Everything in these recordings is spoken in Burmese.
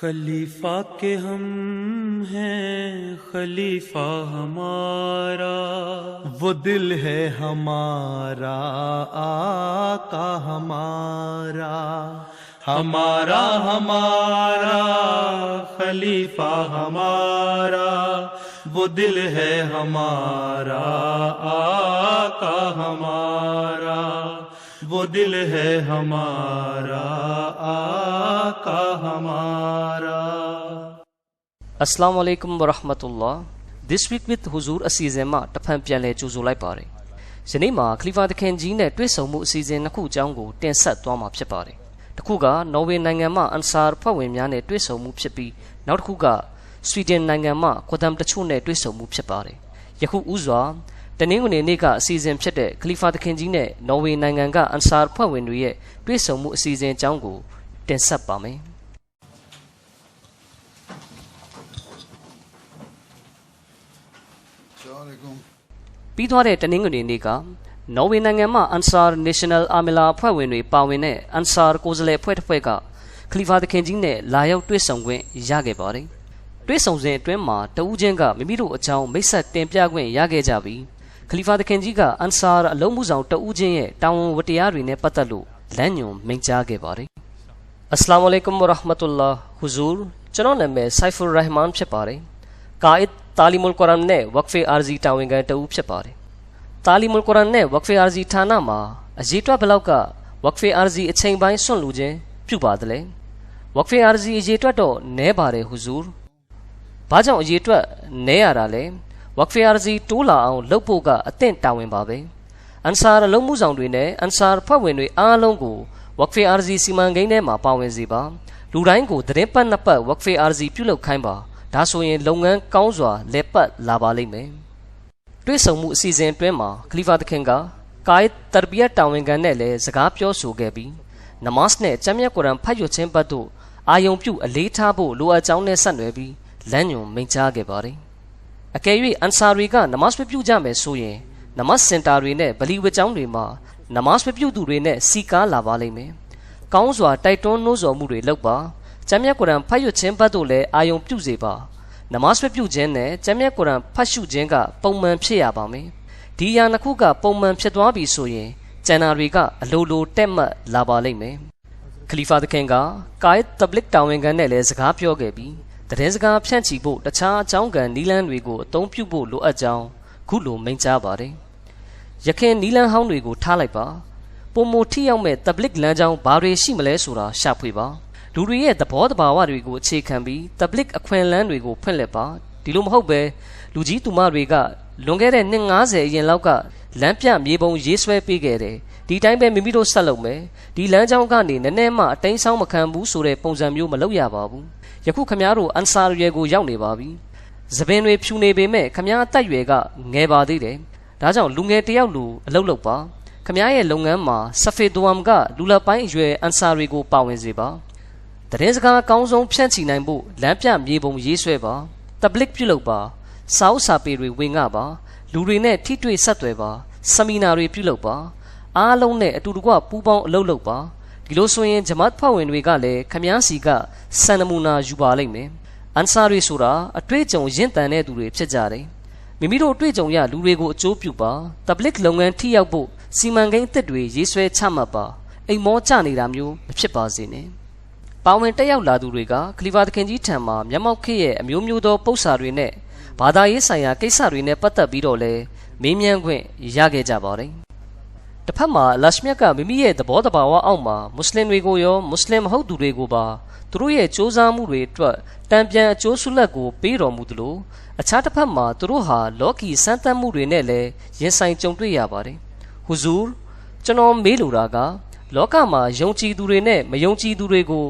خلیفہ کے ہم ہیں، خلیفہ ہمارا۔ وہ دل ہے ہمارا، آقا ہمارا۔ ہمارا ہمارا، خلیفہ ہمارا۔ وہ دل ہے ہمارا، آقا ہمارا۔ वो दिल है हमारा आका हमारा Assalamu alaikum wa rahmatullah This week with Huzur အစီအစဉ်မှာတစ်ဖန်ပြန်လည်ကြိုဆိုလိုက်ပါတယ်။ယနေ့မှာခလီဖာသခင်ကြီးနဲ့တွေ့ဆုံမှုအစီအစဉ်နှစ်ခုအကြောင်းကိုတင်ဆက်သွားမှာဖြစ်ပါတယ်။တစ်ခုကနော်ဝေနိုင်ငံမှအန်ဆာဖွဲ့ဝင်များနဲ့တွေ့ဆုံမှုဖြစ်ပြီးနောက်တစ်ခုကဆွီဒင်နိုင်ငံမှကွဒမ်တချို့နဲ့တွေ့ဆုံမှုဖြစ်ပါတယ်။ယခုဥစွာ တနင်္ဂနွေနေ့ကအစီအစဉ်ဖြစ်တဲ့ခလီဖာသခင်ကြီးနဲ့နော်ဝေနိုင်ငံကအန်ဆာဖွဲ့ဝင်တွေရဲ့တွေ့ဆုံမှုအစီအစဉ်အကြောင်းကိုတင်ဆက်ပါမယ်။ Assalamualaikum. ပြီးသွားတဲ့တနင်္ဂနွေနေ့ကနော်ဝေနိုင်ငံမှ Ansar National Amila အဖွဲ့ဝင်တွေပါဝင်တဲ့ Ansar ကိုယ်စားလှယ်အဖွဲ့တစ်ဖွဲ့ကခလီဖာသခင်ကြီးနဲ့လာရောက်တွေ့ဆုံခွင့်ရခဲ့ပါတယ်။တွေ့ဆုံစဉ်အတွင်းမှာတဦးချင်းကမိမိတို့အကြောင်းမိတ်ဆက်တင်ပြခွင့်ရခဲ့ကြပြီး ခလီဖာသခင်ကြီးက Ansar အလုံးမှုဆောင်တဦးချင်းရဲ့တာဝန်ဝတ္တရားတွေနဲ့ပတ်သက်လို့လမ်းညွှန်မိန့်ကြားခဲ့ပါတယ်။ Assalamu alaikum wa rahmatullah Huzur ကျွန်တော်နာမည် Saifur Rahman ဖြစ်ပါတယ်။ကာအစ်တာလီမုလ်ကုရ်အာန်နဲ့ဝက်ဖေအာဇီတာဝန်ခံတဦးဖြစ်ပါတယ်။တာလီမုလ်ကုရ်အာန်နဲ့ဝက်ဖေအာဇီဌာနမှာအရေးတွက်ဘလောက်ကဝက်ဖေအာဇီအချိန်ပိုင်းစွန့်လူခြင်းပြုပါသလဲ။ဝက်ဖေအာဇီအရေးတွက်တော့နဲပါတယ် Huzur ။ဘာကြောင့်အရေးတွက်နဲရတာလဲ။ ဝက်ဖေအာဇီတိုးလာအောင်လုပ်ဖို့ကအသင့်တာဝန်ပါပဲ။အန်ဆာအလုံးမှုဆောင်တွေနဲ့အန်ဆာဖွဲ့ဝင်တွေအားလုံးကိုဝက်ဖေအာဇီစီမံကိန်းထဲမှာပါဝင်စေပါ။လူတိုင်းကိုသတင်းပတ်နှစ်ပတ်ဝက်ဖေအာဇီပြုလုပ်ခိုင်းပါ။ဒါဆိုရင်လုပ်ငန်းကောင်းစွာလက်ပတ်လာပါလိမ့်မယ်။တွေ့ဆုံမှုအစီအစဉ်အတွင်းမှာခလီဖာသခင်ကကာယတရဘီယတ်တာဝန်ခံနဲ့လည်းစကားပြောဆိုခဲ့ပြီးနမတ်နဲ့ကျမ်းမြတ်ကုရ်အာန်ဖတ်ရခြင်းဘတ်တို့အာယုံပြုအလေးထားဖို့လိုအပ်ကြောင်းနဲ့ဆက်နွယ်ပြီးလမ်းညွှန်မိန့်ကြားခဲ့ပါတယ်။ အကယ်၍အန်ဆာတွေကနမတ်မပြုကြမယ်ဆိုရင်နမတ်စင်တာတွေနဲ့ဗလီဝတ်ကျောင်းတွေမှာနမတ်မပြုသူတွေနဲ့စီကားလာပါလိမ့်မယ်။ကောင်းစွာတိုက်တွန်းနှိုးဆော်မှုတွေလုပ်ပါ။ကျမ်းမြတ်ကုရ်အာန်ဖတ်ရခြင်းဘတ်တို့လည်းအာယုံပြုစေပါ။နမတ်မပြုခြင်းနဲ့ကျမ်းမြတ်ကုရ်အာန်ဖတ်ရှုခြင်းကပုံမှန်ဖြစ်ရပါမယ်။ဒီအရာနှစ်ခုကပုံမှန်ဖြစ်သွားပြီဆိုရင်ကျန်တာတွေကအလိုလိုတက်မှတ်လာပါလိမ့်မယ်။ခလီဖာသခင်ကကာယတ်တဘလစ်တာဝန်ခံနဲ့လည်းစကားပြောခဲ့ပြီး တည်စကားဖြန့်ချီဖို့တခြားအကြောင်းကံနီလန်းတွေကိုအသုံးပြုဖို့လိုအပ်ကြောင်းခုလိုမိန့်ကြားပါတယ်။ရခင်နီလန်းဟောင်းတွေကိုထားလိုက်ပါ။ပုံမထိရောက်မဲ့တဘလစ်လမ်းကြောင်းဘာတွေရှိမလဲဆိုတာရှာဖွေပါ။လူတွေရဲ့သဘောတဘာဝတွေကိုအခြေခံပြီးတဘလစ်အခွင့်အလမ်းတွေကိုဖွင့်လှစ်ပါ။ဒီလိုမဟုတ်ပဲလူကြီးသူမတွေကလွန်ခဲ့တဲ့နှစ်90အရင်လောက်ကလမ်းပြမြေပုံရေးဆွဲပေးခဲ့တယ်။ဒီတိုင်းပဲမိမိတို့ဆက်လုပ်မယ်။ဒီလမ်းကြောင်းကနေနည်းနည်းမှအတိုင်းဆောင်မခံဘူးဆိုတဲ့ပုံစံမျိုးမလုပ်ရပါဘူး။ ယခုခမားတို့အန်ဆာရွယ်ကိုရောက်နေပါပြီ။သပင်တွေဖြူနေပေမဲ့ခမားအသက်ရွယ်ကငယ်ပါသေးတယ်။ဒါကြောင့်လူငယ်တယောက်လူအလုပ်လုပ်ပါ။ခမားရဲ့လုပ်ငန်းမှာဆဖေဒွမ်ကလူလပိုင်းအရွယ်အန်ဆာတွေကိုပါဝင်စေပါ။တရင်စကားအကောင်းဆုံးဖြန့်ချီနိုင်ဖို့လမ်းပြမြေပုံရေးဆွဲပါ။တဘလစ်ပြုလုပ်ပါ။စာအုပ်စာပေတွေဝင်ငှပါ။လူတွေနဲ့ထိတွေ့ဆက်သွယ်ပါ။ဆမီနာတွေပြုလုပ်ပါ။အားလုံးနဲ့အတူတကွပူးပေါင်းအလုပ်လုပ်ပါ။ ဒီလိုဆိုရင်ဂျမတ်ဖွဲ့ဝင်တွေကလည်းခမားစီကစံနမူနာယူပါလိမ့်မယ်။အန်ဆာတွေဆိုတာအတွေ့အကြုံရင့်တန်တဲ့သူတွေဖြစ်ကြတယ်။မိမိတို့အတွေ့အကြုံရလူတွေကိုအကျိုးပြုပါ။တဘလစ်လုပ်ငန်းထိရောက်ဖို့စီမံကိန်းအသစ်တွေရေးဆွဲချမှတ်ပါ။အိမ်မောကျနေတာမျိုးမဖြစ်ပါစေနဲ့။ပါဝင်တက်ရောက်လာသူတွေကခလီဖာသခင်ကြီးထံမှာမျက်မှောက်ခေရဲ့အမျိုးမျိုးသောပု္ပ္ပစာတွေနဲ့ဘာသာရေးဆိုင်ရာကိစ္စတွေနဲ့ပတ်သက်ပြီးတော့လဲမေးမြန်းခွင့်ရခဲ့ကြပါတယ်။ တစ်ဖက်မှာလရှမြတ်ကမိမိရဲ့သဘောတဘာဝအောက်မှာမွတ်စလင်တွေကိုရောမွတ်စလင်မဟုတ်သူတွေကိုပါသူတို့ရဲ့စ조사မှုတွေအတွက်တံပြန်အကျိုးဆုလက်ကိုပေးတော်မူသလိုအခြားတစ်ဖက်မှာသူတို့ဟာလောကီစမ်းသပ်မှုတွေနဲ့လည်းရင်ဆိုင်ကြုံတွေ့ရပါတယ်။ဟူဇူကျွန်တော်မေးလိုတာကလောကမှာယုံကြည်သူတွေနဲ့မယုံကြည်သူတွေကို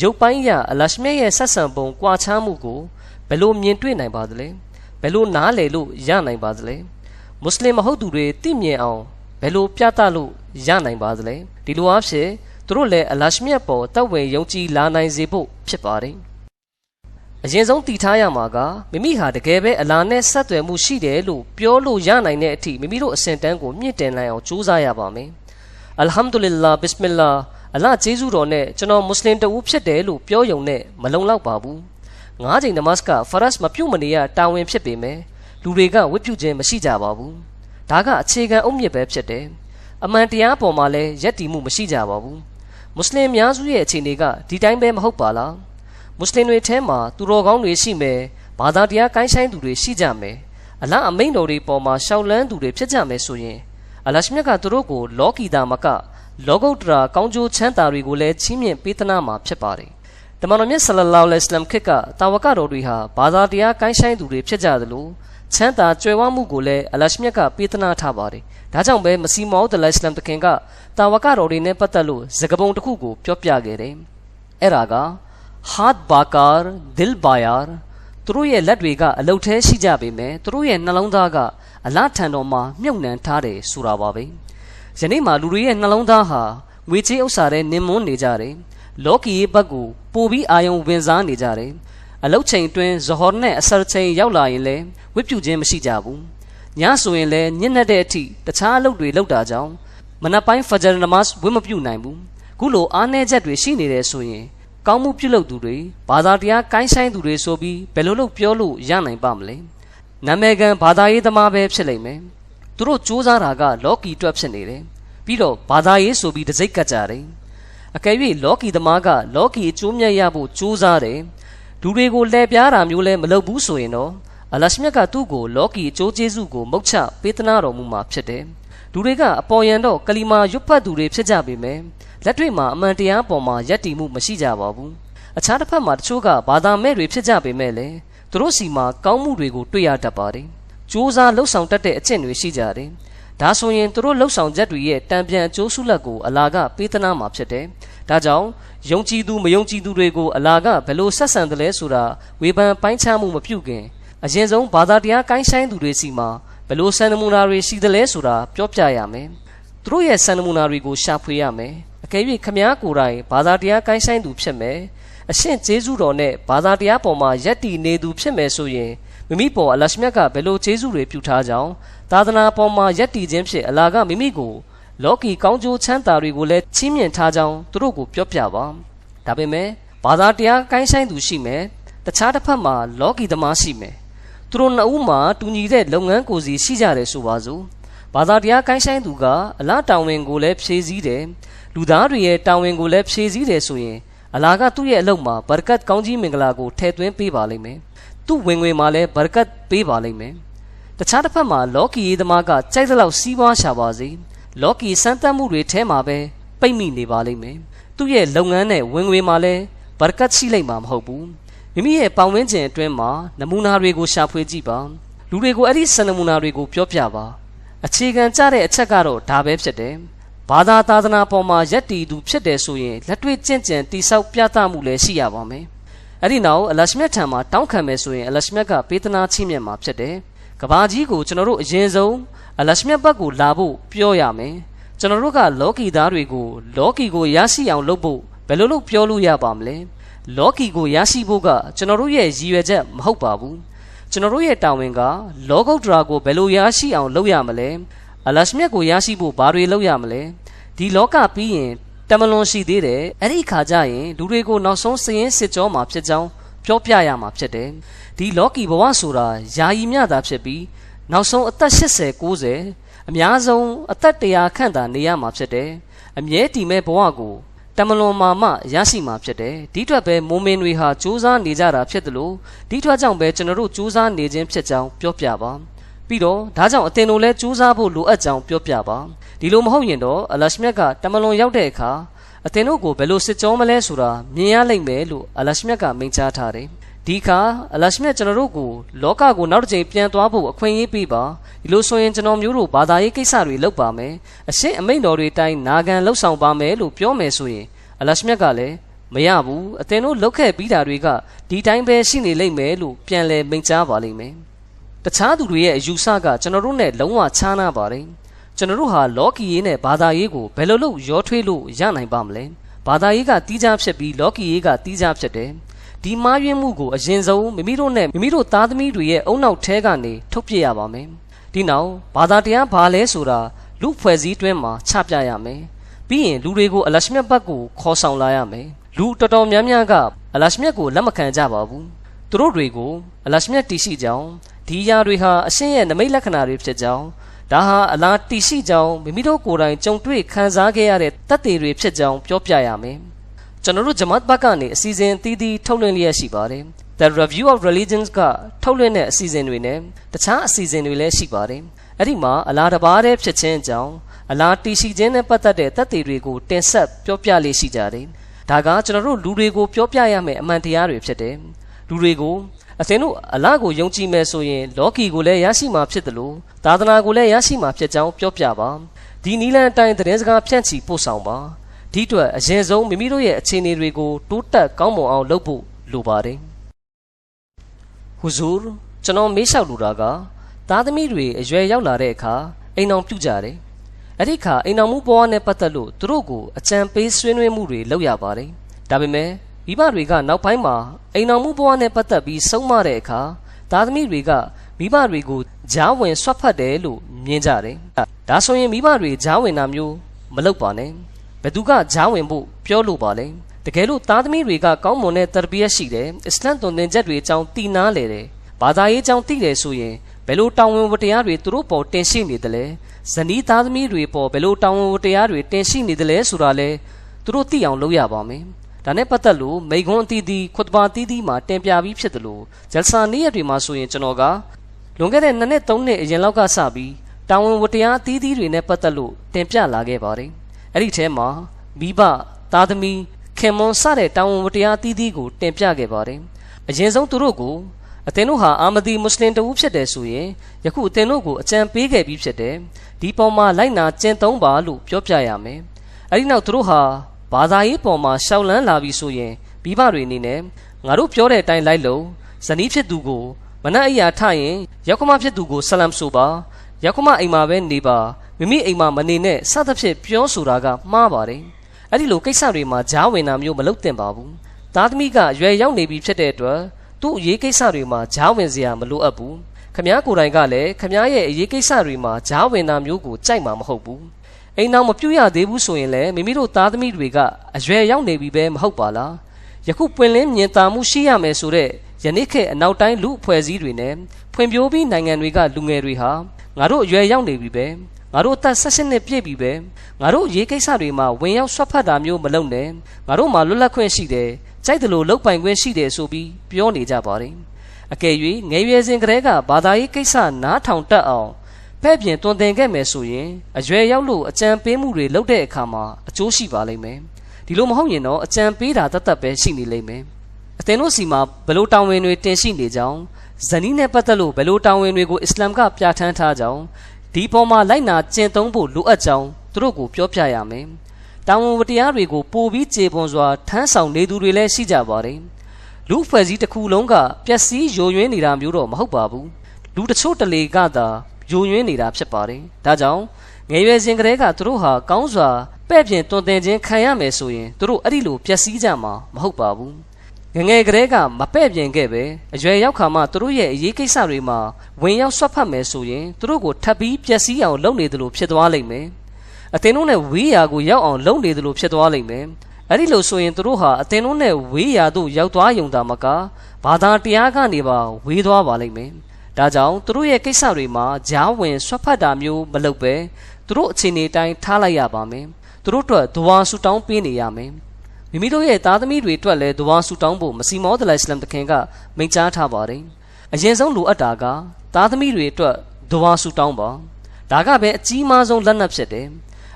ရုပ်ပိုင်းရအလရှမြတ်ရဲ့ဆက်ဆံပုံကွာခြားမှုကိုဘယ်လိုမြင်တွေ့နိုင်ပါသလဲ။ဘယ်လိုနားလည်လို့ရနိုင်ပါသလဲ။မွတ်စလင်မဟုတ်သူတွေသိမြင်အောင်ဘ ယ်လိုပြသလို့ရနိုင်ပါသလဲဒီလိုအဖြစ်သူတို့လည်းအလရှမြတ်ပေါ်တတ်ဝင်ယုံကြည်လာနိုင်စေဖို့ဖြစ်ပါတယ်အရင်ဆုံးတည်ထားရမှာကမိမိဟာတကယ်ပဲအလာနဲ့ဆက်သွယ်မှုရှိတယ်လို့ပြောလို့ရနိုင်တဲ့အထိမိမိတို့အစဉ်တန်းကိုမြင့်တင်နိုင်အောင်ကြိုးစားရပါမယ်အလ်ဟမ်ဒူလ illah ဘစ်မီလာအလကျေးဇူးတော်နဲ့ကျွန်တော်မွတ်စလင်တဦးဖြစ်တယ်လို့ပြောယုံနဲ့မလုံလောက်ပါဘူးငါးချိန်နမတ်ကဖရတ်မပြုတ်မနေရတာဝန်ဖြစ်ပေမဲ့လူတွေကဝတ်ပြုခြင်းမရှိကြပါဘူး ဒါကအခြေခံအုတ်မြစ်ပဲဖြစ်တယ်အမှန်တရားပေါ်မှာလည်းယက်တီမှုမရှိကြပါဘူးမွတ်စလင်များစုရဲ့အခြေအနေကဒီတိုင်းပဲမဟုတ်ပါလားမွတ်စလင်တွေထဲမှာသူတော်ကောင်းတွေရှိမယ်ဘာသာတရားကိုင်းဆိုင်သူတွေရှိကြမယ်အလားအမိန်တော်တွေပေါ်မှာရှောက်လန်းသူတွေဖြစ်ကြမယ်ဆိုရင်အလရှမြတ်ကသူတို့ကိုလောကီတာမကလောကုတ္တရာကောင်းကျိုးချမ်းသာတွေကိုလည်းချီးမြှင့်ပေးသနာမှာဖြစ်ပါတယ်။တမန်တော်မြတ်ဆလလောလဟ်အလัยဟိဝါစလမ်ခေတ်ကတာဝကတော်တွေဟာဘာသာတရားကိုင်းဆိုင်သူတွေဖြစ်ကြသလို ချမ်းသာကြွယ်ဝမှုကိုလည်းအလရှမြတ်ကပေးသနာထားပါတယ်။ဒါကြောင့်ပဲမစီမောဒ်အလัยဟိဝါစလမ်တခင်ကတာဝကတော်တွေနဲ့ပတ်သက်လို့စကားပုံတစ်ခုကိုပြောပြခဲ့တယ်။အဲ့ဒါက hard bakar dil bayar သူတို့ရဲ့လက်တွေကအလုတ်သေးရှိကြပေမဲ့သူတို့ရဲ့နှလုံးသားကအလားထံတော်မှာမြုပ်နှံထားတယ်ဆိုတာပါပဲယနေ့မှာလူတွေရဲ့နှလုံးသားဟာငွေကြေးဥစ္စာတွေနင်းမွန်းနေကြတယ်လောကီရဲ့ဘက်ကိုပိုပြီးအာယုံဝင်စားနေကြတယ် အလုတ်ချိန်တွင်ဇဟော်နဲ့အဆာချိန်ရောက်လာရင်လည်းဝိပြုခြင်းမရှိကြဘူးညဆိုရင်လည်းညစ်နေတဲ့အထိတခြားအလုပ်တွေလုပ်တာကြောင့်မနက်ပိုင်းဖဂျာနမတ်ဝိမပြုနိုင်ဘူးခုလိုအားနည်းချက်တွေရှိနေတယ်ဆိုရင်ကောင်းမှုပြုလုပ်သူတွေဘာသာတရားကိုင်းဆိုင်သူတွေဆိုပြီးဘယ်လိုလုပ်ပြောလို့ရနိုင်ပါမလဲနာမည်ခံဘာသာရေးသမားပဲဖြစ်လိမ့်မယ်သူတို့စူးစမ်းတာကလောကီအတွက်ဖြစ်နေတယ်ပြီးတော့ဘာသာရေးဆိုပြီးတစိ့ကတ်ကြတယ်အကယ်၍လောကီသမားကလောကီအကျိုးမြတ်ရဖို့စူးစမ်းတယ် လူတွေကိုလှည့်ပြားတာမျိုးလည်းမလုပ်ဘူးဆိုရင်တော့အလရှမြတ်ကသူ့ကိုလောကီအကျိုးကျေးဇူးကိုမုတ်ချပေးသနာတော်မူမှာဖြစ်တယ်လူတွေကအပေါ်ယံတော့ကလီမာရွတ်ဖတ်သူတွေဖြစ်ကြပေမယ့်လက်တွေ့မှာအမှန်တရားပေါ်မှာယက်တီမှုမရှိကြပါဘူးအခြားတစ်ဖက်မှာတချို့ကဘာသာမဲ့တွေဖြစ်ကြပေမဲ့လည်းသူတို့စီမှာကောင်းမှုတွေကိုတွေ့ရတတ်ပါတယ်။စူးစမ်းလှုပ်ဆောင်တတ်တဲ့အကျင့်တွေရှိကြတယ်။ဒါဆိုရင်သူတို့လှုပ်ဆောင်ချက်တွေရဲ့တံပြန်အကျိုးဆုလက်ကိုအလာကပေးသနာမှာဖြစ်တယ်။ ဒါကြောင့်ယုံကြည်သူမယုံကြည်သူတွေကိုအလာကဘယ်လိုဆက်ဆံတယ်လဲဆိုတာဝေဖန်ပိုင်းခြားမှုမပြုခင်အရင်ဆုံးဘာသာတရားကိုင်းဆိုင်သူတွေစီမှာဘယ်လိုစံနမူနာတွေရှိတယ်လဲဆိုတာပြောပြရမယ်။သူတို့ရဲ့စံနမူနာတွေကိုရှာဖွေရမယ်။အကယ်၍ခမားကိုယ်တိုင်ဘာသာတရားကိုင်းဆိုင်သူဖြစ်မယ်။အရှင်ဂျေဇုတော်နဲ့ဘာသာတရားပေါ်မှာယက်တည်နေသူဖြစ်မယ်ဆိုရင်မိမိပေါ်အလရှမြတ်ကဘယ်လိုဂျေဇုတွေပြုထားကြောင်းသာသနာပေါ်မှာယက်တည်ခြင်းဖြင့်အလာကမိမိကို လောကီကောင်းကျိုးချမ်းသာတွေကိုလည်းချီးမြှင့်ထားကြောင်းသူတို့ကိုပြောပြပါဒါပေမဲ့ဘာသာတရားကိုင်းဆိုင်သူရှိမယ်တခြားတစ်ဖက်မှာလောကီသမားရှိမယ်သူတို့နှစ်ဦးမှာတူညီတဲ့လုပ်ငန်းကိုယ်စီရှိကြတယ်ဆိုပါစို့ဘာသာတရားကိုင်းဆိုင်သူကအလားတောင်ဝင်ကိုလည်းဖြည့်ဆည်းတယ်လူသားတွေရဲ့တောင်ဝင်ကိုလည်းဖြည့်ဆည်းတယ်ဆိုရင်အလာကသူ့ရဲ့အလုပ်မှာဘာရကတ်ကောင်းကြီးမင်္ဂလာကိုထည့်သွင်းပေးပါလိမ့်မယ်။သူ့ဝင်ငွေမှာလည်းဘာရကတ်ပေးပါလိမ့်မယ်။တခြားတစ်ဖက်မှာလော်ကီရေးသမားကကြိုက်သလောက်စီးပွားရှာပါစေ။ လော်ကီစမ်းသပ်မှုတွေထဲမှာပဲပိတ်မိနေပါလိမ့်မယ်။သူ့ရဲ့လုပ်ငန်းနဲ့ဝင်ငွေမှာလည်းဘာရကတ်ရှိလိမ့်မှာမဟုတ်ဘူး။မိမိရဲ့ပေါင်ဝန်းကျင်အတွင်းမှာနမူနာတွေကိုရှာဖွေကြည့်ပါ။လူတွေကိုအဲ့ဒီစံနမူနာတွေကိုပြောပြပါ။အခြေခံကြတဲ့အချက်ကတော့ဒါပဲဖြစ်တယ်။ဘာသာသာသနာပေါ်မှာယက်တီသူဖြစ်တယ်ဆိုရင်လက်တွေ့ကျင့်ကြံတိဆောက်ပြသမှုလည်းရှိရပါမယ်။အဲ့ဒီနောက်အလရှမြတ်ထံမှာတောင်းခံမယ်ဆိုရင်အလရှမြတ်ကပေးသနာချိမြတ်မှာဖြစ်တယ်။ ကဘာကြီးကိုကျွန်တော်တို့အရင်ဆုံးအလရှမြတ်ဘက်ကိုလာဖို့ပြောရမယ်။ကျွန်တော်တို့ကလောကီသားတွေကိုလောကီကိုရရှိအောင်လုပ်ဖို့ဘယ်လိုလုပ်ပြောလို့ရပါမလဲ။လောကီကိုရရှိဖို့ကကျွန်တော်တို့ရဲ့ရည်ရွယ်ချက်မဟုတ်ပါဘူး။ကျွန်တော်တို့ရဲ့တာဝန်ကလောကုတ္တရာကိုဘယ်လိုရရှိအောင်လုပ်ရမလဲ။အလရှမြတ်ကိုရရှိဖို့ဘာတွေလုပ်ရမလဲဒီလောကပြီးရင်တမလွန်ရှိသေးတယ်အဲ့ဒီခါကျရင်လူတွေကိုနောက်ဆုံးစည်ရင်စစ်ကြောမှာဖြစ်ကြောင်း ပြောပြရမှာဖြစ်တယ်ဒီလောကီဘဝဆိုတာယာယီမြတာဖြစ်ပြီးနောက်ဆုံးအသက်80 90အများဆုံးအသက်100ခန့်သာနေရမှာဖြစ်တယ်အမြဲတည်မဲ့ဘဝကိုတမလွန်မာမရရှိမှာဖြစ်တယ်ဒီအတွက်ပဲမိုမင်တွေဟာစူးစမ်းနေကြတာဖြစ်တယ်လို့ဒီအတွက်ကြောင့်ပဲကျွန်တော်တို့စူးစမ်းနေခြင်းဖြစ်ကြောင်းပြောပြပါပြီးတော့ဒါကြောင့်အတင်တို့လည်းစူးစမ်းဖို့လိုအပ်ကြောင်းပြောပြပါဒီလိုမဟုတ်ရင်တော့အလရှမြတ်ကတမလွန်ရောက်တဲ့အခါ အတင်တို့ကိုဘယ်လိုစစ်ကြောမလဲဆိုတာမြင်ရလိမ့်မယ်လို့အလရှမြတ်ကမိန့်ကြားထားတယ်ဒီခါအလရှမြတ်ကျွန်တော်တို့ကိုလောကကိုနောက်တစ်ချိန်ပြန်သွားဖို့အခွင့်အရေးပေးပါဒီလိုဆိုရင်ကျွန်တော်မျိုးတို့ဘာသာရေးကိစ္စတွေလုပ်ပါမယ်အရှင်းအမိန့်တော်တွေတိုင်းနာခံလှုပ်ဆောင်ပါမယ်လို့ပြောမယ်ဆိုရင်အလရှမြတ်ကလည်းမရဘူးအတင်တို့လောက်ခဲ့ပြီးတာတွေကဒီတိုင်းပဲရှိနေလိမ့်မယ်လို့ပြန်လဲမိန့်ကြားပါလိမ့်မယ်တခြားသူတွေရဲ့အယူဆကကျွန်တော်တို့နဲ့လုံးဝခြားနာပါတယ် ကျွန်တော်တို့ဟာလောကီရေးနဲ့ဘာသာရေးကိုဘယ်လိုလုပ်ရောထွေးလို့ရနိုင်ပါမလဲဘာသာရေးကတီးခြားဖြစ်ပြီးလောကီရေးကတီးခြားဖြစ်တယ်ဒီမှားယွင်းမှုကိုအရင်ဆုံးမိမိတို့နဲ့မိမိတို့သားသမီးတွေရဲ့အုံနောက်ထဲကနေထုတ်ပြရပါမယ်ဒီနောက်ဘာသာတရားဘာလဲဆိုတာလူဖွဲ့စည်းတွင်းမှာချပြရမယ်ပြီးရင်လူတွေကိုအလရှမြတ်ဘက်ကိုခေါ်ဆောင်လာရမယ်လူတော်တော်များများကအလရှမြတ်ကိုလက်မခံကြပါဘူးသူတို့တွေကိုအလရှမြတ်တီရှိကြောင်းဒီအရာတွေဟာအရှင်းရဲ့နမိတ်လက္ခဏာတွေဖြစ်ကြောင်း ဒါဟာအလားတီရှိကြောင်းမိမိတို့ကိုယ်တိုင်ကြုံတွေ့ခံစားခဲ့ရတဲ့တတ်သိတွေဖြစ်ကြောင်းပြောပြရမယ်ကျွန်တော်တို့ဂျမတ်ဘက်ကနေအစီအစဉ်အသီးသီးထုတ်လွှင့်လျက်ရှိပါတယ် The Review of Religions ကထုတ်လွှင့်တဲ့အစီအစဉ်တွေနဲ့တခြားအစီအစဉ်တွေလည်းရှိပါတယ်အဲ့ဒီမှာအလားတစ်ပါးတည်းဖြစ်ခြင်းအကြောင်းအလားတီရှိခြင်းနဲ့ပတ်သက်တဲ့တတ်သိတွေကိုတင်ဆက်ပြောပြလေးရှိကြတယ်ဒါကကျွန်တော်တို့လူတွေကိုပြောပြရမယ့်အမှန်တရားတွေဖြစ်တယ်လူတွေကို အသင်တို့အလားကိုယုံကြည်မယ်ဆိုရင် လောကီကိုလည်းရရှိမှာဖြစ်တယ်လို့သာသနာကိုလည်းရရှိမှာဖြစ်ကြောင်းပြောပြပါဒီနီလန်အတိုင်းသတင်းစကားဖြန့်ချီပို့ဆောင်ပါဒီအတွက်အရင်ဆုံးမိမိတို့ရဲ့အခြေအနေတွေကိုတိုးတက်ကောင်းမွန်အောင်လုပ်ဖို့လိုပါတယ်ဟူဇူကျွန်တော်မေးလျှောက်လိုတာကသားသမီးတွေအရွယ်ရောက်လာတဲ့အခါအိမ်အောင်ပြုကြတယ်အဲ့ဒီခါအိမ်အောင်မှုဘဝနဲ့ပတ်သက်လို့သူတို့ကိုအကြံပေးဆွေးနွေးမှုတွေလုပ်ရပါတယ်ဒါပေမဲ့ မိဘတွေကနောက်ပိုင်းမှာအိမ်အောင်မှုဘဝနဲ့ပတ်သက်ပြီးဆုံးမတဲ့အခါသားသမီးတွေကမိဘတွေကိုဂျားဝင်ဆွတ်ဖတ်တယ်လို့မြင်ကြတယ်ဒါဆိုရင်မိဘတွေဂျားဝင်တာမျိုးမလုပ်ပါနဲ့ဘယ်သူကဂျားဝင်ဖို့ပြောလို့ပါလဲတကယ်လို့သားသမီးတွေကကောင်းမွန်တဲ့တရဘီယတ်ရှိတယ်အစ္စလမ်သွန်သင်ချက်တွေအကြောင်းတည်နာလေတယ်ဘာသာရေးအကြောင်းသိတယ်ဆိုရင်ဘယ်လိုတောင်းဝန်ဝတရားတွေသူတို့ပေါ်တင်ရှိနေတယ်လဲဇနီးသားသမီးတွေပေါ်ဘယ်လိုတောင်းဝန်ဝတရားတွေတင်ရှိနေတယ်လဲဆိုတာလဲသူတို့သိအောင်လုပ်ရပါမယ် ဒါနဲ့ပတ်သက်လို့မိခွန်းအသီးသီးခွတ်ဘာအသီးသီးမှာတင်ပြပြီးဖြစ်တယ်လို့ဂျယ်ဆာနေ့ရက်တွေမှာဆိုရင်ကျွန်တော်ကလွန်ခဲ့တဲ့နှစ်နှစ်သုံးနှစ်အရင်လောက်ကစပြီးတောင်းဝန်ဝတရားအသီးသီးတွေနဲ့ပတ်သက်လို့တင်ပြလာခဲ့ပါတယ်အဲ့ဒီထဲမှာမိဘသားသမီးခင်မွန်စတဲ့တောင်းဝန်တရားအသီးသီးကိုတင်ပြခဲ့ပါတယ်အရင်ဆုံးသူတို့ကိုအသင်တို့ဟာအာမဒီမွတ်စလင်တဦးဖြစ်တယ်ဆိုရင်ယခုအသင်တို့ကိုအကြံပေးခဲ့ပြီးဖြစ်တယ်ဒီပေါ်မှာလိုက်နာကျင့်သုံးပါလို့ပြောပြရမယ်အဲဒီနောက်သူတို့ဟာ ဘာသာရေးပေါ်မှာရှောက်လန်းလာပြီဆိုရင်မိဘတွေအနေနဲ့ငါတို့ပြောတဲ့အတိုင်းလိုက်လို့ဇနီးဖြစ်သူကိုမနက်အရာထရင်ရောက်ခမဖြစ်သူကိုဆလမ်ဆိုပါရောက်ခမအိမ်မှာပဲနေပါမိမိအိမ်မှာမနေနဲ့စသဖြင့်ပြောဆိုတာကမှားပါတယ်အဲ့ဒီလိုကိစ္စတွေမှာကြားဝင်တာမျိုးမလုပ်သင့်ပါဘူးသားသမီးကရွယ်ရောက်နေပြီဖြစ်တဲ့အတွက်သူ့အရေးကိစ္စတွေမှာကြားဝင်စရာမလိုအပ်ဘူးခမားကိုယ်တိုင်ကလည်းခမားရဲ့အရေးကိစ္စတွေမှာကြားဝင်တာမျိုးကိုကြိုက်မှာမဟုတ်ဘူး အိမ်နောက်မပြုတ်ရသေးဘူးဆိုရင်လည်းမိမိတို့သားသမီးတွေကအရွယ်ရောက်နေပြီပဲမဟုတ်ပါလားယခုပွင့်လင်းမြင်သာမှုရှိရမယ်ဆိုတဲ့ယနေ့ခေတ်အနောက်တိုင်းလူအဖွဲ့အစည်းတွေနဲ့ဖွံ့ဖြိုးပြီးနိုင်ငံတွေကလူငယ်တွေဟာငါတို့အရွယ်ရောက်နေပြီပဲငါတို့အသက်၁၈နှစ်ပြည့်ပြီပဲငါတို့ရေးကိစ္စတွေမှာဝင်ရောက်ဆွတ်ဖတ်တာမျိုးမလုပ်နဲ့ငါတို့မှာလွတ်လပ်ခွင့်ရှိတယ်ကြိုက်တယ်လို့လောက်ပိုင်ခွင့်ရှိတယ်ဆိုပြီးပြောနေကြပါတယ်အကယ်၍ငယ်ရွယ်စဉ်ကတည်းကဘာသာရေးကိစ္စနားထောင်တတ်အောင် ပဲ့ပြင်တွင်တင်ခဲ့မယ်ဆိုရင်အရွယ်ရောက်လို့အကြံပေးမှုတွေလုပ်တဲ့အခါမှာအကျိုးရှိပါလိမ့်မယ်ဒီလိုမဟုတ်ရင်တော့အကြံပေးတာတတ်တတ်ပဲရှိနေလိမ့်မယ်အသင်တို့စီမှာဘလို့တောင်းဝင်တွေတင်ရှိနေကြောင်းဇနီးနဲ့ပတ်သက်လို့ဘလို့တောင်းဝင်တွေကိုအစ္စလာမ်ကပြဋ္ဌာန်းထားကြောင်းဒီပေါ်မှာလိုက်နာကျင့်သုံးဖို့လိုအပ်ကြောင်းသူတို့ကိုပြောပြရမယ်တောင်းဝန်တရားတွေကိုပို့ပြီးခြေပွန်စွာထမ်းဆောင်နေသူတွေလည်းရှိကြပါတယ်လူဖွဲ့စည်းတစ်ခုလုံးကပျက်စီးယိုယွင်းနေတာမျိုးတော့မဟုတ်ပါဘူးလူတချို့တလေကသာ ယိုယွင်းနေတာဖြစ်ပါတယ်ဒါကြောင့်ငယ်ရွယ်စဉ်ကတည်းကသူတို့ဟာကောင်းစွာပဲ့ပြင်တွင်တင်ခြင်းခံရမယ်ဆိုရင်သူတို့အဲ့ဒီလိုပျက်စီးကြမှာမဟုတ်ပါဘူးငငယ်ကလေးကမပဲ့ပြင်ခဲ့ပဲအရွယ်ရောက်ခါမှသူတို့ရဲ့အရေးကိစ္စတွေမှာဝင်ရောက်ဆွတ်ဖတ်မယ်ဆိုရင်သူတို့ကိုထပ်ပြီးပျက်စီးအောင်လုပ်နေတယ်လို့ဖြစ်သွားလိမ့်မယ်အသင်တို့နဲ့ဝေးရာကိုရောက်အောင်လုပ်နေတယ်လို့ဖြစ်သွားလိမ့်မယ်အဲ့ဒီလိုဆိုရင်သူတို့ဟာအသင်တို့နဲ့ဝေးရာသို့ရောက်သွားယုံတာမကဘာသာတရားကနေပါဝေးသွားပါလိမ့်မယ် ဒါကြောင့်သူတို့ရဲ့ကိစ္စတွေမှာဂျားဝင်ဆွတ်ဖတ်တာမျိုးမလုပ်ပဲသူတို့အခြေအနေတိုင်းထားလိုက်ရပါမယ်သူတို့အတွက်ဒွါဆူတောင်းပေးနေရမယ်မိမိတို့ရဲ့သားသမီးတွေအတွက်လည်းဒွါဆူတောင်းဖို့မစီမောဒလိုင်စလမ်တခင်ကမိန့်ကြားထားပါတယ်အရင်ဆုံးလိုအပ်တာကသားသမီးတွေအတွက်ဒွါဆူတောင်းပါဒါကပဲအကြီးမားဆုံးလက်နက်ဖြစ်တယ်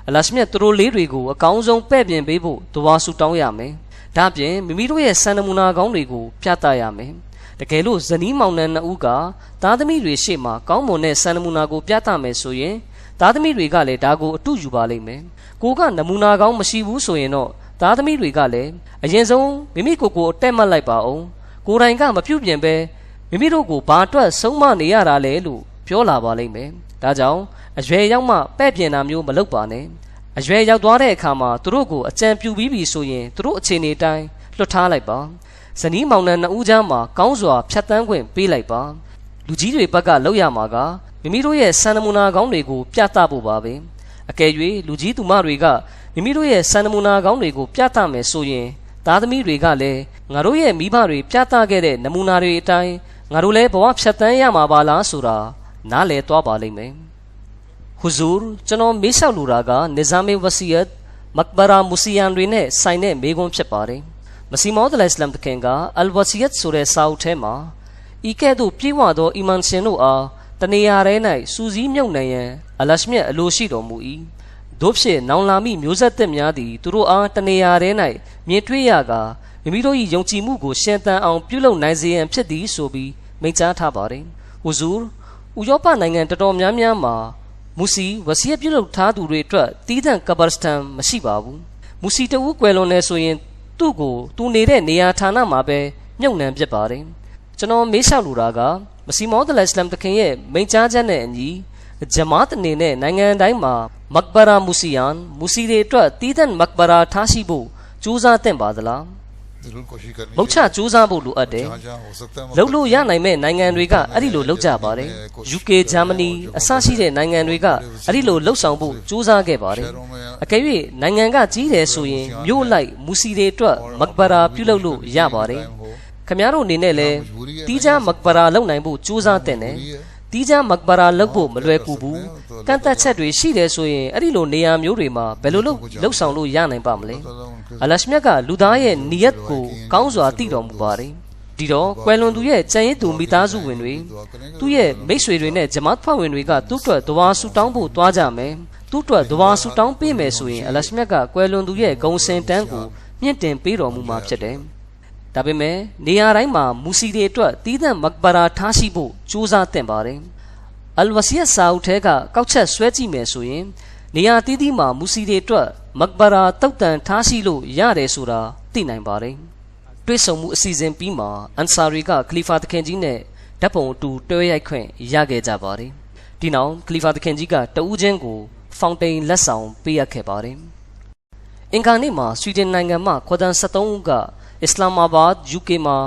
အလရှမြတ်သူတို့လေးတွေကိုအကောင်းဆုံးပဲ့ပြင်ပေးဖို့ဒွါဆူတောင်းရမယ်ဒါပြင်မိမိတို့ရဲ့စံနမူနာကောင်းတွေကိုပြသရမယ် တကယ်လို့ဇနီးမောင်နှံနှစ်ဦးကသားသမီးတွေရှေ့မှာကောင်းမွန်တဲ့စံနမူနာကိုပြသမယ်ဆိုရင်သားသမီးတွေကလည်းဒါကိုအတူယူပါလိမ့်မယ်ကိုကနမူနာကောင်းမရှိဘူးဆိုရင်တော့သားသမီးတွေကလည်းအရင်ဆုံးမိမိကိုယ်ကိုအတက်မှတ်လိုက်ပါအောင်ကိုယ်တိုင်ကမပြုတ်ပြင်ပဲမိမိတို့ကိုဘာအတွက်ဆုံးမနေရတာလဲလို့ပြောလာပါလိမ့်မယ်ဒါကြောင့်အရွယ်ရောက်မှပဲ့ပြင်တာမျိုးမလုပ်ပါနဲ့အရွယ်ရောက်သွားတဲ့အခါမှာသူတို့ကိုအကြံပြုပြီးပြီဆိုရင်သူတို့အခြေအနေတိုင်းလွတ်ထားလိုက်ပါ ဇနီးမောင်နှံနှစ်ဦးကြားမှာကောင်းစွာဖြတ်တန်းခွင့်ပေးလိုက်ပါလူကြီးတွေဘက်ကလောက်ရမှာကမိမိတို့ရဲ့စံနမူနာကောင်းတွေကိုပြသဖို့ပါပဲအကယ်၍လူကြီးသူမတွေကမိမိတို့ရဲ့စံနမူနာကောင်းတွေကိုပြသမယ်ဆိုရင်သားသမီးတွေကလည်းငါတို့ရဲ့မိဘတွေပြသခဲ့တဲ့နမူနာတွေအတိုင်းငါတို့လည်းဘဝဖြတ်သန်းရမှာပါလားဆိုတာနားလည်သွားပါလိမ့်မယ်ဟူဇူရ်ကျွန်တော်မေးလျှောက်လိုတာကနိဇာမေဝစီယတ်မကဘရာမူစီယန်တွေနဲ့ဆိုင်တဲ့မေးခွန်းဖြစ်ပါတယ် မစီမောဒ်အလ္လာဟ်အစ္စလမ်တခင်ကအလ်ဝစီယတ်ဆိုတဲ့စာအုပ်ထဲမှာဤကဲ့သို့ပြေဝသောအီမန်ရှင်တို့အားတနေရာထဲ၌စူးစီးမြုပ်နှံရန်အလရှမြတ်အလိုရှိတော်မူ၏တို့ဖြင့်နောင်လာမိမျိုးဆက်သက်များသည်သူတို့အားတနေရာထဲ၌မြင်တွေ့ရကာမိမိတို့၏ယုံကြည်မှုကိုရှင်းတန်အောင်ပြုလုပ်နိုင်စေရန်ဖြစ်သည်ဆိုပြီးမိန့်ကြားထားပါတယ်ဟူဇူရ်ဥရောပနိုင်ငံတော်တော်များများမှာမူစီဝစီယပြုလုပ်ထားသူတွေအတွက်တီးသန့်ကဘာစတန်မရှိပါဘူးမူစီတဦးကွယ်လွန်နေဆိုရင် သူ့ကိုသူနေတဲ့နေရာဌာနမှာပဲမြုပ်နှံပြစ်ပါတယ်ကျွန်တော်မေးလျှောက်လိုတာကမစီမောဒလအစ္စလမ်တခင်ရဲ့မိန့်ကြားချက်နဲ့အညီဂျမာတ်အနေနဲ့နိုင်ငံတိုင်းမှာမက်ဘရာမူစီယန်မူစီတွေအတွက်တီးသန့်မက်ဘရာထားရှိဖို့ကြိုးစားသင့်ပါသလား မုတ်ချစူးစမ်းဖို့လိုအပ်တယ်လှုပ်လို့ရနိုင်မဲ့နိုင်ငံတွေကအဲ့ဒီလိုလှုပ်ကြပါတယ် UK ဂျာမနီအစရှိတဲ့နိုင်ငံတွေကအဲ့ဒီလိုလှုပ်ဆောင်ဖို့စူးစမ်းခဲ့ပါတယ်အကယ်၍နိုင်ငံကကြီးတယ်ဆိုရင်မြို့လိုက်မူစီတွေအတွက်မကဘရာပြုလုပ်လို့ရပါတယ်ခမရတို့အနေနဲ့လည်းတီးခြားမကဘရာလုပ်နိုင်ဖို့စူးစမ်းတဲ့ တီးခြားမကဘရာလုပ်ဖို့မလွယ်ကူဘူးကန့်သက်ချက်တွေရှိတယ်ဆိုရင်အဲ့ဒီလိုနေရာမျိုးတွေမှာဘယ်လိုလုပ်လှုပ်ဆောင်လို့ရနိုင်ပါမလဲအလရှမြတ်ကလူသားရဲ့နီယတ်ကိုကောင်းစွာသိတော်မူပါတယ်ဒီတော့ကွယ်လွန်သူရဲ့ကြံရည်သူမိသားစုဝင်တွေသူ့ရဲ့မိတ်ဆွေတွေနဲ့ဂျမတ်ဖွဲ့ဝင်တွေကသူ့အတွက်ဒဝါဆူတောင်းဖို့တွားကြမယ်သူ့အတွက်ဒဝါဆူတောင်းပေးမယ်ဆိုရင်အလရှမြတ်ကကွယ်လွန်သူရဲ့ဂုံစင်တန်းကိုမြင့်တင်ပေးတော်မူမှာဖြစ်တယ် ဒါပေမဲ့နေရာတိုင်းမှာမူစီတွေအတွက်တီးသန့်မကဘရာထားရှိဖို့ကြိုးစားသင့်ပါတယ်အလ်ဝစီယတ်စာအုပ်ထဲကကောက်ချက်ဆွဲကြည့်မယ်ဆိုရင် နေရာတီးတီးမှာမူစီတွေအတွက်မကဘရာတုတ်တန်ထားရှိလို့ရတယ်ဆိုတာသိနိုင်ပါတယ်။တွေ့ဆုံမှုအစီအစဉ်ပြီးမှာအန်ဆာရီကခလီဖာသခင်ကြီးနဲ့ဓာတ်ပုံအတူတွဲရိုက်ခွင့်ရခဲ့ကြပါတယ်။ဒီနောက်ခလီဖာသခင်ကြီးကတဦးချင်းကိုဖောင်တိန်လက်ဆောင်ပေးရခဲ့ပါတယ်။အင်္ဂါနေ့မှာဆွီဒင်နိုင်ငံမှခွဒန်73ဦးက အစ္စလာမာဘတ် UK မှာ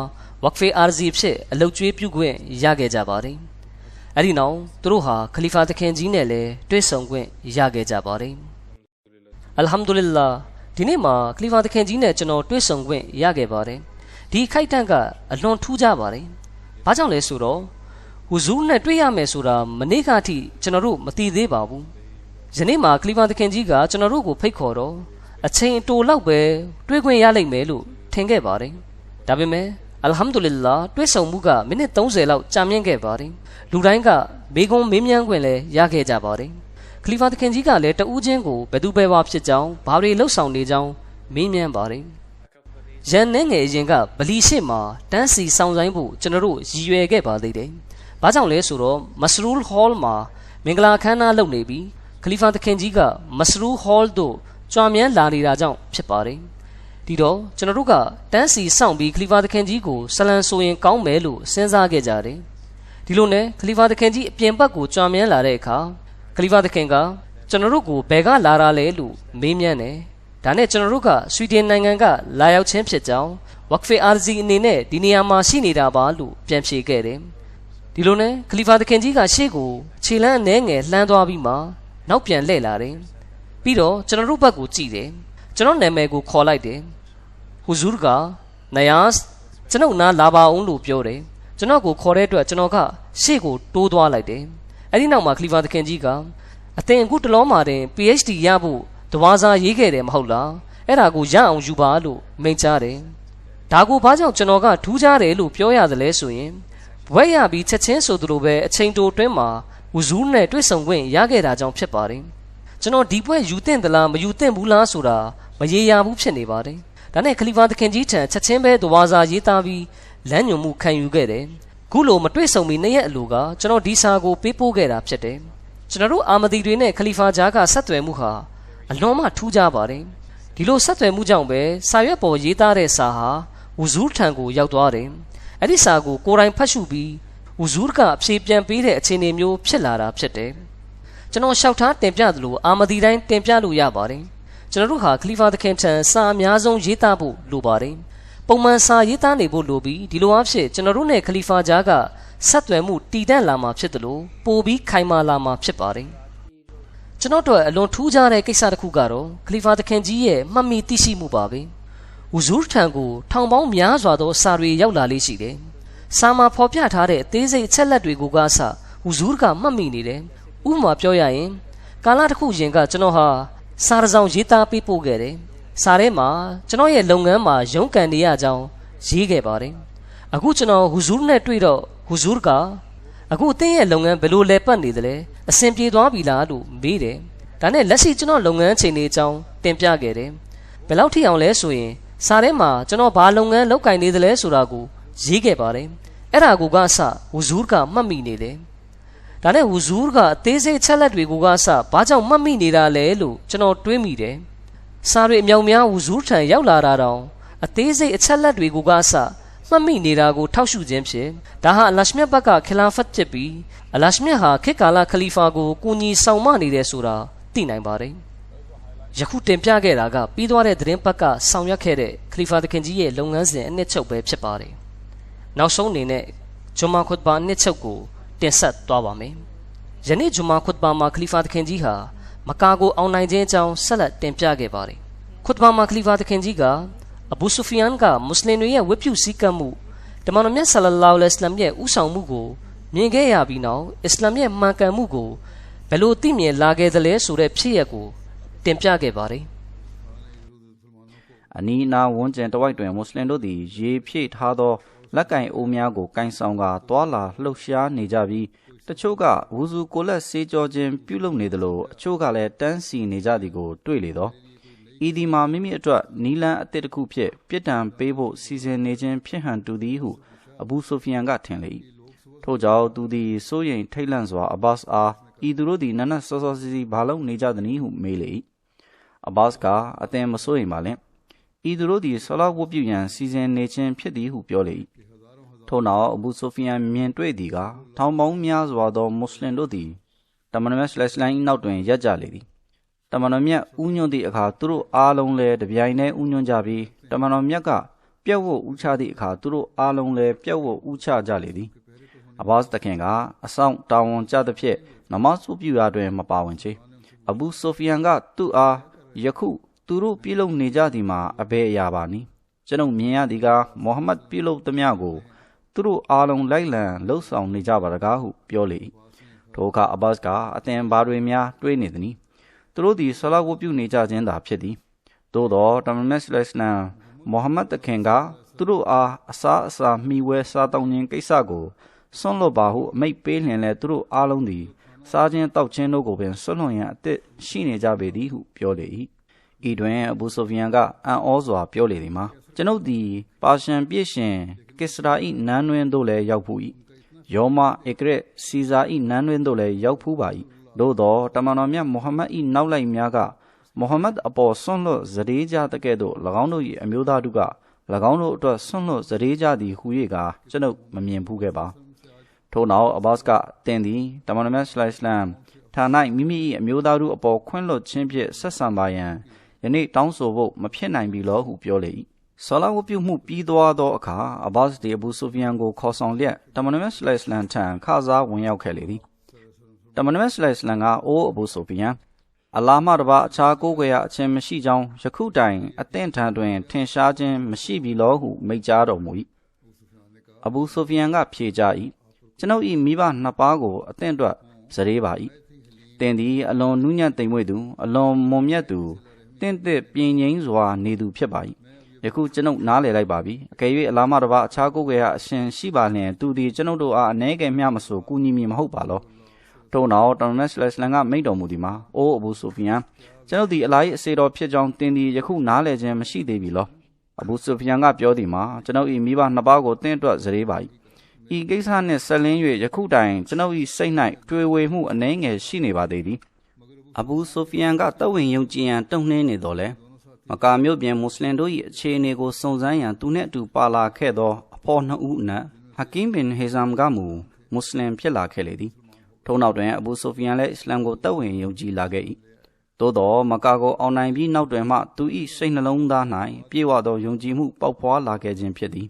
ဝက်ဖေအာဇီဖြစ်အလုတ်ကျွေးပြုခွင့်ရခဲ့ကြပါတယ်။အဲဒီနောက်သူတို့ဟာခလီဖာသခင်ကြီးနဲ့လည်းတွေ့ဆုံခွင့်ရခဲ့ကြပါတယ်။အလ်ဟမ်ဒူလ illah ဒီနေ့မှာကလီဖာသခင်ကြီးနဲ့ကျွန်တော်တွေ့ဆုံခွင့်ရခဲ့ပါတယ်ဒီခိုက်တန့်ကအလွန်ထူးခြားပါတယ်ဘာကြောင့်လဲဆိုတော့ဟူဇူးနဲ့တွေ့ရမယ်ဆိုတာမနေ့ကအထိကျွန်တော်တို့မသိသေးပါဘူးယနေ့မှာကလီဖာသခင်ကြီးကကျွန်တော်တို့ကိုဖိတ်ခေါ်တော့အချိန်အတိုလောက်ပဲတွေ့ခွင့်ရလိမ့်မယ်လို့ ထင်ခဲ့ပါတယ်ဒါပေမဲ့အလ်ဟမ်ဒူလ illah တွေ့ဆုံမှုကမိနစ်30လောက်ကြာမြင့်ခဲ့ပါတယ်လူတိုင်းကမေကွန်းမေးမြန်းခွင့်လည်းရခဲ့ကြပါတယ်ခလီဖာသခင်ကြီးကလည်းတဦးချင်းကိုဘယ်သူပဲဝါဖြစ်ကြောင်းဘာတွေလှုပ်ဆောင်နေကြောင်းမေးမြန်းပါတယ်။ရန်နဲ့ငယ်အရင်ကဗလီရှိမှာတန်းစီဆောင်ဆိုင်ဖို့ကျွန်တော်တို့ရည်ရွယ်ခဲ့ပါသေးတယ်။ဘာကြောင့်လဲဆိုတော့မစရူလ်ဟောလ်မှာမင်္ဂလာခမ်းနားလုပ်နေပြီးခလီဖာသခင်ကြီးကမစရူဟောလ်တို့ကြွားမြန်းလာနေတာကြောင့်ဖြစ်ပါတယ်။ ဒီတော့ကျွန်တော်တို့ကတန်းစီစောင့်ပြီးခလီဖာသခင်ကြီးကိုဆလန်ဆိုရင်ကောင်းမယ်လို့စဉ်းစားခဲ့ကြတယ်။ဒီလိုနဲ့ခလီဖာသခင်ကြီးအပြင်ဘက်ကိုကြွားမြန်းလာတဲ့အခါခလီဖာသခင်ကကျွန်တော်တို့ကိုဘယ်ကလာတာလဲလို့မေးမြန်းတယ်။ဒါနဲ့ကျွန်တော်တို့ကဆွီဒင်နိုင်ငံကလာရောက်ခြင်းဖြစ်ကြောင်းဝက်ဖေအာဇီအနေနဲ့ဒီနေရာမှာရှိနေတာပါလို့ပြန်ဖြေခဲ့တယ်။ဒီလိုနဲ့ခလီဖာသခင်ကြီးကရှေ့ကိုခြေလမ်းအနှဲငယ်လှမ်းသွားပြီးမှနောက်ပြန်လှည့်လာတယ်။ပြီးတော့ကျွန်တော်တို့ဘက်ကိုကြည့်တယ်။ ကျွန်တော်နာမည်ကိုခေါ်လိုက်တယ်။ဟူဇူးကနယာစ်ကျွန်ုပ်နားလာပါအောင်လို့ပြောတယ်။ကျွန်တော်ကိုခေါ်တဲ့အတွက်ကျွန်တော်ကရှေ့ကိုတိုးသွားလိုက်တယ်။အဲဒီနောက်မှာခလီဖာသခင်ကြီးကအသင်အခုတလုံးမှာတင် PhD ရဖို့တဝါစာရေးခဲ့တယ်မဟုတ်လားအဲ့ဒါကိုရအောင်ယူပါလို့မိန့်ကြားတယ်ဒါကိုဘာကြောင့်ကျွန်တော်ကထူးခြားတယ်လို့ပြောရသလဲဆိုရင်ဘွဲ့ရပြီးချက်ချင်းဆိုသလိုပဲအချိန်တိုတွင်းမှာဝဇူးနဲ့တွေ့ဆုံခွင့်ရခဲ့တာကြောင့်ဖြစ်ပါတယ် ကျွန်တော်ဒီဘွဲ့ယူသင့်သလားမယူသင့်ဘူးလားဆိုတာမရေရာဘူးဖြစ်နေပါတယ်ဒါနဲ့ခလီဖာသခင်ကြီးထံချက်ချင်းပဲတဝါစာရေးသားပြီးလမ်းညွန်မှုခံယူခဲ့တယ်ခုလိုမတွေ့ဆုံမီနှစ်ရက်အလိုကကျွန်တော်ဒီစာကိုပေးပို့ခဲ့တာဖြစ်တယ်ကျွန်တော်တို့အာမဒီတွေနဲ့ခလီဖာဂျာကဆက်သွယ်မှုဟာအလွန်မှထူးခြားပါတယ်ဒီလိုဆက်သွယ်မှုကြောင့်ပဲစာရွက်ပေါ်ရေးသားတဲ့စာဟာဝဇူးထံကိုရောက်သွားတယ်အဲ့ဒီစာကိုကိုယ်တိုင်ဖတ်ရှုပြီးဝဇူးကအဖြေပြန်ပေးတဲ့အခြေအနေမျိုးဖြစ်လာတာဖြစ်တယ် ကျွန်တော်လျှောက်ထားတင်ပြသလိုအာမဒီတိုင်းတင်ပြလို့ရပါတယ်ကျွန်တော်တို့ဟာခလီဖာသခင်ထံစာအများဆုံးရေးသားဖို့လိုပါတယ်ပုံမှန်စာရေးသားနေဖို့လိုပြီးဒီလိုအဖြစ်ကျွန်တော်တို့နဲ့ခလီဖာဂျာကဆက်သွယ်မှုတည်တံ့လာမှာဖြစ်တယ်လို့ပိုပြီးခိုင်မာလာမှာဖြစ်ပါတယ်ကျွန်တော်တို့အလွန်ထူးခြားတဲ့ကိစ္စတစ်ခုကတော့ခလီဖာသခင်ကြီးရဲ့မှတ်မိသိရှိမှုပါပဲဝဇူးထံကိုထောင်ပေါင်းများစွာသောစာတွေရောက်လာလေးရှိတယ်စာမှာဖော်ပြထားတဲ့အသေးစိတ်အချက်လက်တွေကိုကအစဝဇူးကမှတ်မိနေတယ် ဥပမာပြောရရင်ကာလတစ်ခုရင်ကကျွန်တော်ဟာစာတစ်စောင်ရေးသားပေးပို့ခဲ့တယ်စာထဲမှာကျွန်တော်ရဲ့လုပ်ငန်းမှာရုန်းကန်နေရကြောင်းရေးခဲ့ပါတယ်အခုကျွန်တော်ဟူဇူးနဲ့တွေ့တော့ဟူဇူးကအခုအတင်းရဲ့လုပ်ငန်းဘယ်လိုလဲပတ်နေသလဲအဆင်ပြေသွားပြီလားလို့မေးတယ်ဒါနဲ့လက်ရှိကျွန်တော်လုပ်ငန်းချိန်တွေအကြောင်းတင်ပြခဲ့တယ်ဘယ်လောက်ထိအောင်လဲဆိုရင်စာထဲမှာကျွန်တော်ဘာလုပ်ငန်းလုပ်ကင်နေသလဲဆိုတာကိုရေးခဲ့ပါတယ်အဲ့ဒါကိုကအစဟူဇူးကမှတ်မိနေတယ် ဒါနဲ့ဟူဇူးကအသေးစိတ်ချက်လက်တွေကိုကအစဘာကြောင့်မှတ်မိနေတာလဲလို့ကျွန်တော်တွေးမိတယ်စာတွေအမြောက်များဟူဇူးထံရောက်လာတာတောင်အသေးစိတ်အချက်လက်တွေကိုကအစမှတ်မိနေတာကိုထောက်ရှုခြင်းဖြင့်ဒါဟာအလရှမြတ်ဘက်ကခလာဖတ်ဖြစ်ပြီးအလရှမြတ်ဟာခေတ်ကာလခလီဖာကိုကူညီဆောင်မနေတယ်ဆိုတာသိနိုင်ပါတယ်ယခုတင်ပြခဲ့တာကပြီးသွားတဲ့သတင်းပတ်ကဆောင်ရွက်ခဲ့တဲ့ခလီဖာသခင်ကြီးရဲ့လုပ်ငန်းစဉ်အနှစ်ချုပ်ပဲဖြစ်ပါတယ်နောက်ဆုံးအနေနဲ့ဂျွန်မာခွတ်ဘာအနှစ်ချုပ်ကို တင်ဆက်သွားပါမယ်ယနေ့ဂျွန်မာခွတ်ဘာမှာခလီဖာသခင်ကြီးဟာမကာကိုအောင်နိုင်ခြင်းအကြောင်းဆက်လက်တင်ပြခဲ့ပါတယ်ခွတ်ဘာမှာခလီဖာသခင်ကြီးကအဘူဆူဖီယန်ကမွတ်စလင်တွေရဲ့ဝတ်ပြုစည်းကမ်းမှုတမန်တော်မြတ်ဆလလောလဟ်အလัยဟိဝါစလမ်ရဲ့ဥဆောင်မှုကိုမြင်ခဲ့ရပြီးနောက်အစ္စလာမ်ရဲ့မှန်ကန်မှုကိုဘယ်လိုသိမြင်လာခဲ့သလဲဆိုတဲ့ဖြစ်ရပ်ကိုတင်ပြခဲ့ပါတယ်အနီးအနားဝန်းကျင်တစ်ဝိုက်တွင်မွတ်စလင်တို့သည်ရေဖြည့်ထားသော လက်ကင်အိုးများကိုကင်ဆောင်ကာသွာလာလှုပ်ရှားနေကြပြီးတချို့ကဝူစုကိုလက်ဆေးကြောခြင်းပြုလုပ်နေသလိုအချို့ကလည်းတန်းစီနေကြသည်ကိုတွေ့လေသောဤဒီမှာမိမိအတွက်နီလန်းအသစ်တစ်ခုဖြင့်ပြစ်ဒဏ်ပေးဖို့စီစဉ်နေခြင်းဖြစ်ဟန်တူသည်ဟုအဘူဆိုဖီယန်ကထင်လေ၏ထို့ကြောင့်သူသည်စိုးရိမ်ထိတ်လန့်စွာအဘတ်အားဤသူတို့သည်နတ်နတ်စောစောစီစီဘာလို့နေကြသနည်းဟုမေးလေ၏အဘတ်ကအသင်မစိုးရိမ်ပါနဲ့ဤသူတို့သည်ဆလာဝတ်ပြုရန်စီစဉ်နေခြင်းဖြစ်သည်ဟုပြောလေ၏ ထို့နောက်အဘူဆိုဖီယန်မြင်တွေ့သည်ကထောင်ပေါင်းများစွာသောမွတ်စလင်တို့သည်တမန်တော်မြတ်ဆလ္လိုင်းနောက်တွင်ရပ်ကြလေသည်တမန်တော်မြတ်ဥညွန့်သည့်အခါသူတို့အားလုံးလည်းတပြိုင်တည်းဥညွန့်ကြပြီးတမန်တော်မြတ်ကပြက်ဝတ်ဥချသည့်အခါသူတို့အားလုံးလည်းပြက်ဝတ်ဥချကြလေသည်အဘာစ်တခင်ကအဆောင်တာဝန်ကြသဖြင့်နမတ်စုပြုရာတွင်မပါဝင်ချေအဘူဆိုဖီယန်ကသူ့အားယခုသူတို့ပြုလုပ်နေကြသည်မှာအဘယ်အရာပါနည်းကျွန်ုပ်မြင်ရသည်ကမိုဟမက်ပြုလုပ်သမျှကို သူတို့အားလုံးလိုက်လံလှုပ်ဆောင်နေကြပါတကားဟုပြောလေ၏ထိုအခါအဘတ်ကအသင်ဘာတွေများတွေးနေသနည်းသူတို့သည်ဆလာဝတ်ပြုနေကြခြင်းသာဖြစ်သည်သို့သောတမန်မက်ဆလစ်လမ်မိုဟမက်တခင်ကသူတို့အားအစာအစာမှီဝဲစားတောင်းခြင်းကိစ္စကိုဆွန့်လွတ်ပါဟုအမိတ်ပေးလျင်လဲသူတို့အားလုံးသည်စားခြင်းတောက်ခြင်းတို့ကိုပင်ဆွန့်လွတ်ရန်အသည့်ရှိနေကြပေသည်ဟုပြောလေ၏ဤတွင်အဘူဆိုဖီယန်ကအံ့ဩစွာပြောလေသည်မှာကျွန်ုပ်သည်ပါရှန်ပြည့်ရှင် ကိစရာ၏နန်းတွင်သို့လည်းရောက်ဖူး၏ယောမဧကရက်စီဇာ၏နန်းတွင်သို့လည်းရောက်ဖူးပါ၏သို့သောတမန်တော်မြတ်မိုဟမ္မဒ်၏နောက်လိုက်များကမိုဟမ္မဒ်အပေါ်ဆွန့်လွတ်ဇရေကြတကဲ့သို့၎င်းတို့၏အမျိုးသားတို့က၎င်းတို့အတွက်ဆွန့်လွတ်ဇရေကြသည်ဟူ၍ကကျွန်ုပ်မမြင်ဘူးခဲ့ပါထို့နောက်အဘတ်ကတင်သည်တမန်တော်မြတ်ဆလိုင်စလမ်ဌာ၌မိမိ၏အမျိုးသားတို့အပေါ်ခွင့်လွတ်ခြင်းဖြင့်ဆက်ဆံပါရန်ယနေ့တောင်းဆိုဖို့မဖြစ်နိုင်ပြီလောဟုပြောလေ၏ ဆလာဝပြုမှုပြီးသွားသောအခါအဘတ်ဒီအဘူဆူဖီယန်ကိုခေါ်ဆောင်လျက်တမန်တော်မြတ်ဆလိုင်စလမ်ထံခါစားဝင်ရောက်ခဲ့လေသည်တမန်တော်ဆလိုင်စလန်ကအိုးအဘူဆိုဖီယန်အလာမတပါအခြားကိုယ်ွယ်ရအချင်းမရှိကြောင်းယခုတိုင်အသင့်ထံတွင်ထင်ရှားခြင်းမရှိပြီလောဟုမိန့်ကြားတော်မူ၏အဘူဆိုဖီယန်ကဖြေကြ၏ကျွန်ုပ်၏မိဘနှစ်ပါးကိုအသင့်အတွက်ဇရေပါ၏တင်သည်အလွန်နူးညံ့သိမ်မွေ့သူ အလွန်မွန်မြတ်သူတင့်တဲ့ပြင်းငိမ့်စွာနေသူဖြစ်ပါ၏ ယခုကျွန်ုပ်နားလည်လိုက်ပါပြီအကယ်၍အလာမတပါအခြားကိုယ်ွယ်ရအရှင်ရှိပါလျင်သူသည်ကျွန်ုပ်တို့အားအ ਨੇ ကယ်မျှမဆိုကူညီမည်မဟုတ်ပါလောထို့နောက်တောင်မက်စလက်စလန်ကမိန့်တော်မူသည်မှာအိုးအဘူဆိုဖီယန်ကျွန်ုပ်သည်အလား၏အစေတော်ဖြစ်ကြောင်းတင်သည်ယခုနားလည်ခြင်းမရှိသေးပြီလောအဘူဆိုဖီယန်ကပြောသည်မှာကျွန်ုပ်၏မိဘနှစ်ပါးကိုတင့်အတွက်ဇရေပါ၏ဤကိစ္စနှင့်ဆက်လင်း၍ယခုတိုင်ကျွန်ုပ်၏စိတ်၌တွေ့ဝေမှုအနှဲငယ်ရှိနေပါသေးသည်အဘူဆိုဖီယန်ကတဝင်းယုံကြည်ရန်တုံနှင်းနေတော်လဲ မကာမြို့ပြင်မွတ်စလင်တို့၏အခြေအနေကိုစုံစမ်းရန်သူနှင့်အတူပါလာခဲ့သောအဖော်နှစ်ဦးအနက်ဟကင်းဘင်ဟေဇမ်ကမူမွတ်စလင်ဖြစ်လာခဲ့လေသည်ထို့နောက်တွင်အဘူဆိုဖီယန်လည်းအစ္စလမ်ကိုတက်ဝင်ယုံကြည်လာခဲ့၏သို့သောမကာကိုအောင်နိုင်ပြီးနောက်တွင်မှသူ၏စိတ်နှလုံးသား၌ပြေဝသောယုံကြည်မှုပေါက်ဖွာလာခဲ့ခြင်းဖြစ်သည်